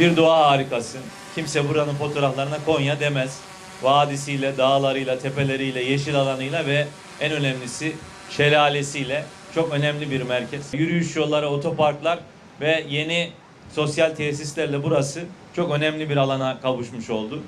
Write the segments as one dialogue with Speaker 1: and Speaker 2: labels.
Speaker 1: Bir doğa harikası. Kimse buranın fotoğraflarına Konya demez. Vadisiyle, dağlarıyla, tepeleriyle, yeşil alanıyla ve en önemlisi şelalesiyle çok önemli bir merkez. Yürüyüş yolları, otoparklar ve yeni sosyal tesislerle burası çok önemli bir alana kavuşmuş oldu.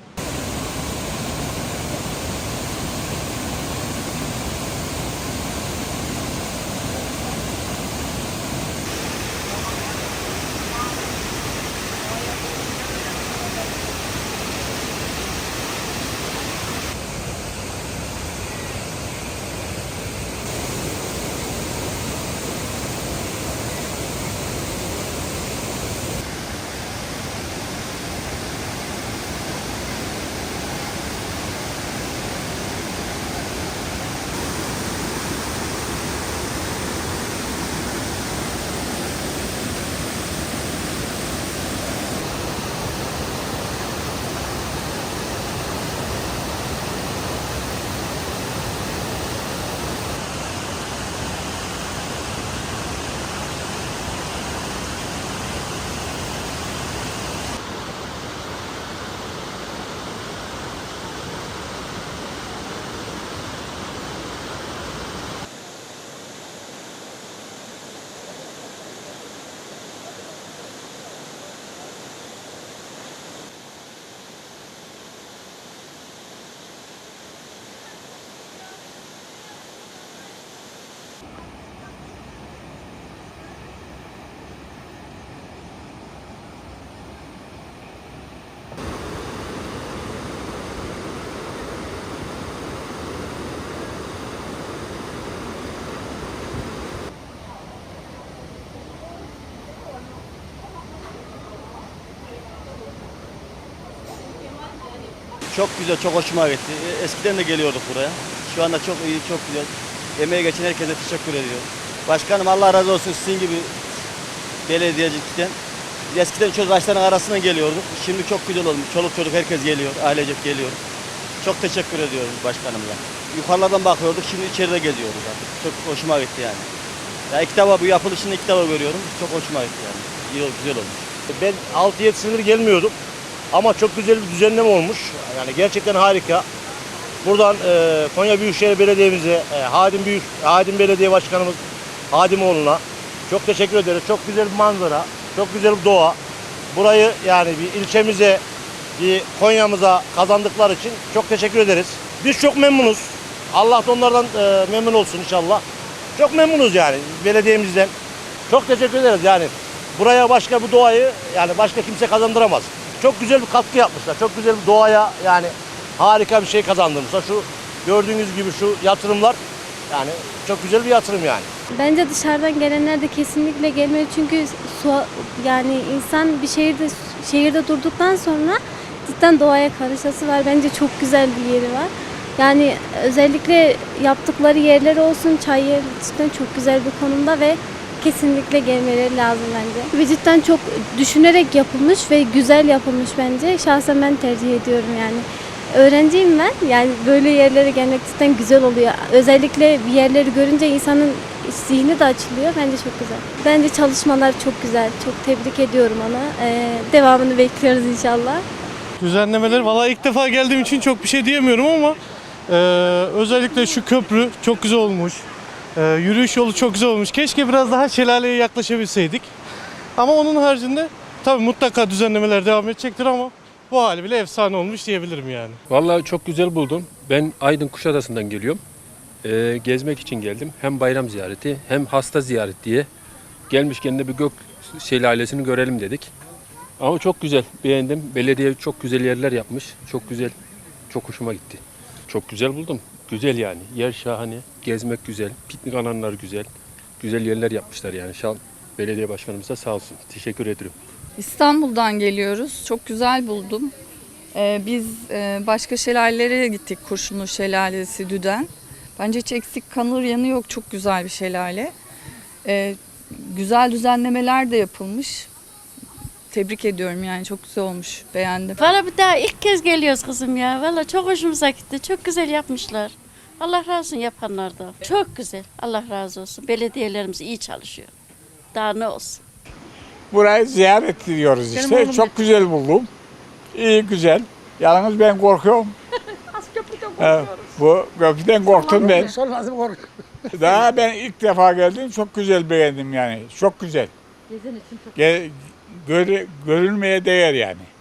Speaker 2: Çok güzel, çok hoşuma gitti. E, Eskiden de geliyorduk buraya. Şu anda çok iyi, çok güzel. Emeği geçen herkese teşekkür ediyorum. Başkanım Allah razı olsun sizin gibi belediyecilikten. Eskiden çocukların arasına geliyorduk. Şimdi çok güzel olmuş. Çoluk çocuk herkes geliyor, ailecek geliyor. Çok teşekkür ediyorum başkanımla. Yukarılardan bakıyorduk, şimdi içeride geziyoruz artık. Çok hoşuma gitti yani. Ya ilk defa bu yapılışını ilk defa görüyorum. Çok hoşuma gitti yani. İyi, güzel olmuş.
Speaker 3: Ben 6-7 senedir gelmiyordum. Ama çok güzel bir düzenleme olmuş. Yani gerçekten harika. Buradan e, Konya Büyükşehir Belediye'mize, e, Hadim Büyük, Hadim Belediye Başkanımız Hadimoğlu'na çok teşekkür ederiz. Çok güzel bir manzara, çok güzel bir doğa. Burayı yani bir ilçemize, bir Konya'mıza kazandıkları için çok teşekkür ederiz. Biz çok memnunuz. Allah da onlardan e, memnun olsun inşallah. Çok memnunuz yani belediyemizden. Çok teşekkür ederiz yani. Buraya başka bu doğayı yani başka kimse kazandıramaz. Çok güzel bir katkı yapmışlar. Çok güzel bir doğaya yani harika bir şey kazandırmışlar. Şu gördüğünüz gibi şu yatırımlar yani çok güzel bir yatırım yani.
Speaker 4: Bence dışarıdan gelenler de kesinlikle gelmeli çünkü su, yani insan bir şehirde şehirde durduktan sonra cidden doğaya karışası var. Bence çok güzel bir yeri var. Yani özellikle yaptıkları yerler olsun çay yeri cidden çok güzel bir konumda ve kesinlikle gelmeleri lazım bence. Ve cidden çok düşünerek yapılmış ve güzel yapılmış bence. Şahsen ben tercih ediyorum yani. Öğrenciyim ben. Yani böyle yerlere gelmek cidden güzel oluyor. Özellikle bir yerleri görünce insanın zihni de açılıyor. Bence çok güzel. Bence çalışmalar çok güzel. Çok tebrik ediyorum ona. Ee, devamını bekliyoruz inşallah.
Speaker 5: Düzenlemeler valla ilk defa geldiğim için çok bir şey diyemiyorum ama e, özellikle şu köprü çok güzel olmuş. E, yürüyüş yolu çok güzel olmuş. Keşke biraz daha şelaleye yaklaşabilseydik. Ama onun haricinde tabii mutlaka düzenlemeler devam edecektir ama bu hali bile efsane olmuş diyebilirim yani.
Speaker 6: Vallahi çok güzel buldum. Ben Aydın Kuşadası'ndan geliyorum. Ee, gezmek için geldim. Hem bayram ziyareti hem hasta ziyaret diye. Gelmişken de bir gök şelalesini görelim dedik. Ama çok güzel, beğendim. Belediye çok güzel yerler yapmış. Çok güzel, çok hoşuma gitti. Çok güzel buldum. Güzel yani. Yer şahane, gezmek güzel, piknik alanlar güzel. Güzel yerler yapmışlar yani. Şal Belediye Başkanımıza sağ olsun. Teşekkür ederim.
Speaker 7: İstanbul'dan geliyoruz. Çok güzel buldum. Ee, biz e, başka şelalelere gittik. Kurşunlu Şelalesi, Düden. Bence hiç eksik kanır yanı yok. Çok güzel bir şelale. Ee, güzel düzenlemeler de yapılmış tebrik ediyorum yani çok güzel olmuş beğendim.
Speaker 8: Valla bir daha ilk kez geliyoruz kızım ya. Valla çok hoşumuza gitti. Çok güzel yapmışlar. Allah razı olsun yapanlardan. Çok güzel. Allah razı olsun. Belediyelerimiz iyi çalışıyor. Daha ne olsun.
Speaker 9: Burayı ziyaret ediyoruz işte. oğlum- Çok güzel buldum. İyi güzel. Yalnız ben korkuyorum. Evet, bu köprüden korktum ben. Sormazım kork. Daha ben ilk defa geldim. Çok güzel beğendim yani. Çok güzel. Gezin için çok göre, görülmeye değer yani.